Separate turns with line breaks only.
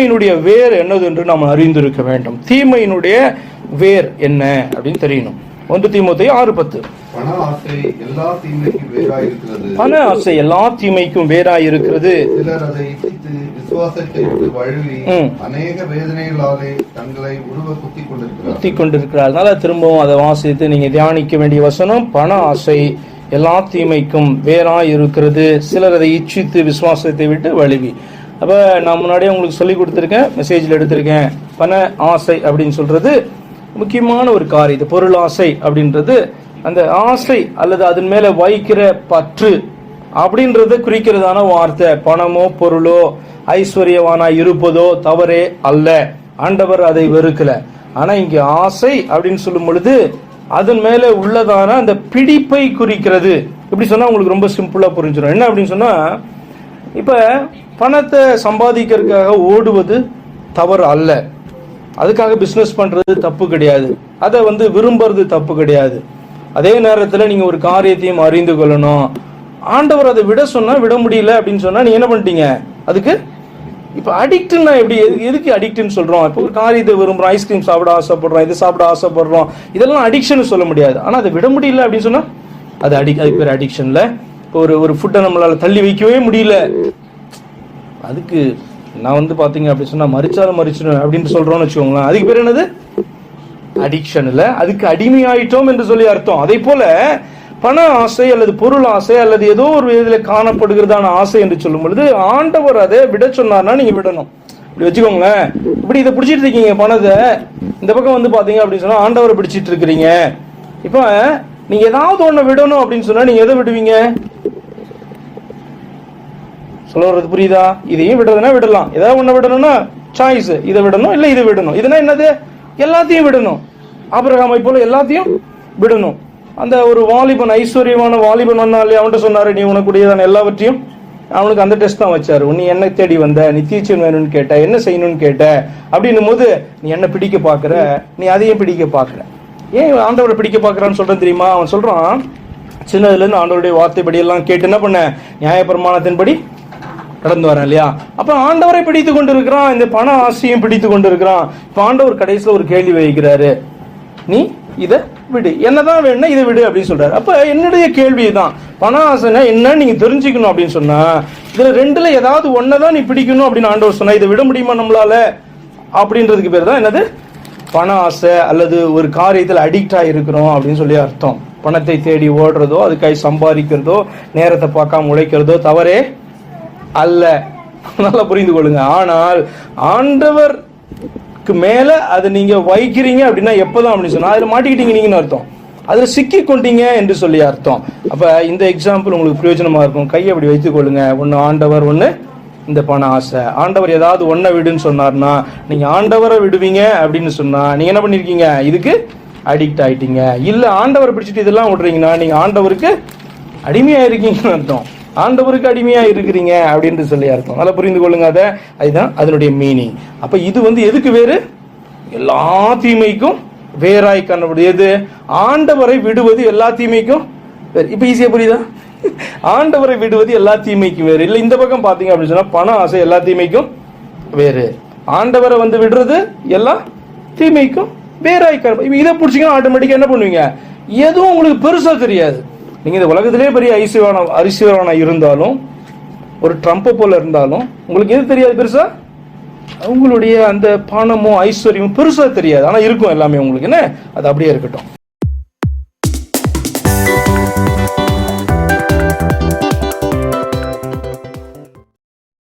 தீமையினுடைய வேர் என்னது என்று நாம் அறிந்திருக்க வேண்டும். தீமையினுடைய வேர் என்ன அப்படின்னு தெரியணும். ஒன்று தீமோத்தேயு ஆறு பத்து.
பண ஆசை எல்லா தீமைக்கும்
வேறாய் இருக்கிறது குத்தி கொண்டிருக்கிறார் அதனால திரும்பவும் அதை வாசித்து நீங்க தியானிக்க வேண்டிய வசனம் பண ஆசை எல்லா தீமைக்கும் வேறாய் இருக்கிறது சிலர் அதை இச்சித்து விசுவாசத்தை விட்டு வழுவி. அப்போ நான் முன்னாடியே உங்களுக்கு சொல்லி கொடுத்துருக்கேன் மெசேஜில் எடுத்திருக்கேன். பண ஆசை அப்படின்னு சொல்கிறது முக்கியமான ஒரு காரியம். இது பொருள் ஆசை அப்படின்றது. அந்த ஆசை அல்லது அதன் மேலே வைக்கிற பற்று அப்படின்றத குறிக்கிறதான வார்த்தை. பணமோ பொருளோ ஐஸ்வர்யவானா இருப்பதோ தவறே அல்ல. ஆண்டவர் அதை வெறுக்கல. ஆனா இங்க ஆசை அப்படின்னு சொல்லும் பொழுது அதன் மேல உள்ளதான அந்த பிடிப்பை குறிக்கிறது. இப்படி சொன்னா உங்களுக்கு ரொம்ப சிம்பிளா புரிஞ்சிடும் என்ன அப்படின்னு சொன்னா இப்ப பணத்தை சம்பாதிக்கிறதுக்காக ஓடுவது தவறு அல்ல. அதுக்காக பிஸ்னஸ் பண்ணுறது தப்பு கிடையாது. அதை வந்து விரும்புறது தப்பு கிடையாது. அதே நேரத்தில் நீங்கள் ஒரு காரியத்தையும் அறிந்து கொள்ளணும். ஆண்டவர் அதை விட சொன்னால் விட முடியல அப்படின்னு சொன்னால் நீங்கள் என்ன பண்ணிட்டீங்க? அதுக்கு இப்போ அடிக்ட்னா எப்படி எதுக்கு அடிக்ட்னு சொல்கிறோம் இப்போ ஒரு காரியத்தை விரும்புறோம் ஐஸ்கிரீம் சாப்பிட ஆசைப்படுறோம் இது சாப்பிட ஆசைப்படுறோம் இதெல்லாம் அடிக்ஷன் சொல்ல முடியாது. ஆனால் அதை விட முடியல அப்படின்னு சொன்னால் அது அடி அது பேர் அடிக்ஷன்ல இப்போ ஒரு ஒரு ஃபுட்டை நம்மளால் தள்ளி வைக்கவே முடியல. அதுக்கு நான் வந்து பார்த்தீங்க அப்படி சொன்னால் மறிச்சாலும் மறிச்சிடும் அப்படின்னு சொல்கிறோம்னு வச்சுக்கோங்களேன். அதுக்கு பேர் என்னது? அடிக்ஷன் இல்லை அதுக்கு அடிமையாயிட்டோம் என்று சொல்லி அர்த்தம். அதே போல பண ஆசை அல்லது பொருள் ஆசை அல்லது ஏதோ ஒரு விதத்தில் காணப்படுகிறதான ஆசை என்று சொல்லும் பொழுது ஆண்டவர் அதை விட சொன்னார்னா நீங்கள் விடணும். இப்படி வச்சுக்கோங்களேன். இப்படி இதை பிடிச்சிட்டு இருக்கீங்க பணத்தை. இந்த பக்கம் வந்து பார்த்தீங்க அப்படின்னு சொன்னால் ஆண்டவரை பிடிச்சிட்டு இருக்கிறீங்க. இப்போ நீங்கள் ஏதாவது ஒன்று விடணும் அப்படின்னு சொன்னால் நீங்கள் எதை விடுவீங்க? சொல்ல வர்றது புரியுதா? இதையும் விடுறதுனா விடலாம். ஏதாவது ஒண்ணு விடணும்னா சாய்ஸ் இதை விடணும் இல்ல இதை விடணும். இதுனா என்னது? எல்லாத்தையும் விடணும். ஆபிரகாமை போல எல்லாத்தையும் விடணும். அந்த ஒரு வாலிபன் ஐஸ்வர்யமான வாலிபன் வந்தாலே அவன்கிட்ட சொன்னாரு நீ உனக்குடையதான எல்லாவற்றையும் அவனுக்கு அந்த டெஸ்ட் தான் வச்சாரு. நீ என்ன தேடி வந்த? நீ வேணும்னு கேட்ட. என்ன செய்யணும்னு கேட்ட? அப்படின்னும் போது நீ என்ன பிடிக்க பாக்குற நீ அதையும் பிடிக்க பாக்குற ஏன் ஆண்டவரை பிடிக்க பாக்குறான்னு சொல்றேன் தெரியுமா? அவன் சொல்றான் சின்னதுல இருந்து ஆண்டவருடைய வார்த்தைப்படி எல்லாம் கேட்டு என்ன பண்ண? நியாயப்பிரமாணத்தின்படி கடந்து வரேன் இல்லையா? அப்ப ஆண்டவரை பிடித்து கொண்டிருக்கிறான். இந்த பண ஆசையும் பிடித்து கொண்டிருக்கிறான். இப்ப ஆண்டவர் கடைசியில் ஒரு கேள்வி வைக்கிறாரு. நீ இத விடு. என்னதான் வேணும்னா இதை விடு அப்படின்னு சொல்றாரு. அப்ப என்னுடைய கேள்வி தான் பண ஆசைனா என்னன்னு நீங்க தெரிஞ்சுக்கணும் அப்படின்னு சொன்னா இதுல ரெண்டுல ஏதாவது ஒன்னதான் நீ பிடிக்கணும் அப்படின்னு ஆண்டவர் சொன்னா இதை விட முடியுமா நம்மளால? அப்படின்றதுக்கு பேர் தான் என்னது? பண ஆசை அல்லது ஒரு காரியத்தில் அடிக்ட் ஆகிருக்கிறோம் அப்படின்னு சொல்லி அர்த்தம். பணத்தை தேடி ஓடுறதோ அதுக்காக சம்பாதிக்கிறதோ நேரத்தை பார்க்காம உழைக்கிறதோ தவறே அல்ல. நல்லா புரிந்து கொள்ளுங்க. ஆனால் ஆண்டவருக்கு மேல அதை நீங்க வைக்கிறீங்க அப்படின்னா எப்பதான் அப்படின்னு சொன்னா அதுல மாட்டிக்கிட்டீங்க நீங்கன்னு அர்த்தம். அதுல சிக்கி கொண்டீங்க என்று சொல்லி அர்த்தம். அப்ப இந்த எக்ஸாம்பிள் உங்களுக்கு பிரயோஜனமா இருக்கும். கையை அப்படி வைத்துக் கொள்ளுங்க. ஒன்னு ஆண்டவர் ஒன்று இந்த பண ஆசை. ஆண்டவர் ஏதாவது ஒன்றை விடுன்னு சொன்னார்னா நீங்க ஆண்டவரை விடுவீங்க அப்படின்னு சொன்னா நீங்க என்ன பண்ணிருக்கீங்க? இதுக்கு அடிக்ட் ஆயிட்டீங்க. இல்ல ஆண்டவரை பிடிச்சிட்டு இதெல்லாம் விடுறீங்கன்னா நீங்க ஆண்டவருக்கு அடிமையா இருக்கீங்கன்னு அர்த்தம். ஆண்டவருக்கு அடிமையா இருக்கிறீங்க அப்படின்னு சொல்லி அர்த்தம். நல்லா புரிந்து கொள்ளுங்க அதை. அதுதான் அதனுடைய மீனிங் அப்ப இது வந்து எதுக்கு வேறு? எல்லா தீமைக்கும் வேறாய் காணப்படுது ஆண்டவரை விடுவது எல்லா தீமைக்கும் வேறு. இப்ப ஈஸியா புரியுதா? ஆண்டவரை விடுவது எல்லா தீமைக்கும் வேறு. இல்ல இந்த பக்கம் பாத்தீங்க அப்படின்னு சொன்னா பணம் ஆசை எல்லா தீமைக்கும் வேறு. ஆண்டவரை வந்து விடுறது எல்லா தீமைக்கும் வேறாய் காணப்படும் இதை பிடிச்சிங்கன்னா ஆட்டோமேட்டிக்கா என்ன பண்ணுவீங்க? எதுவும் உங்களுக்கு பெருசா தெரியாது. நீங்கள் இந்த உலகத்திலே பெரிய ஐசிவான அரிசிவரான இருந்தாலும் ஒரு ட்ரம்ப்பை போல இருந்தாலும் உங்களுக்கு எது தெரியாது பெருசா? அவங்களுடைய அந்த பணமோ ஐஸ்வர்யமும் பெருசாக தெரியாது. ஆனால் இருக்கும் எல்லாமே உங்களுக்கு. என்ன? அது அப்படியே இருக்கட்டும்.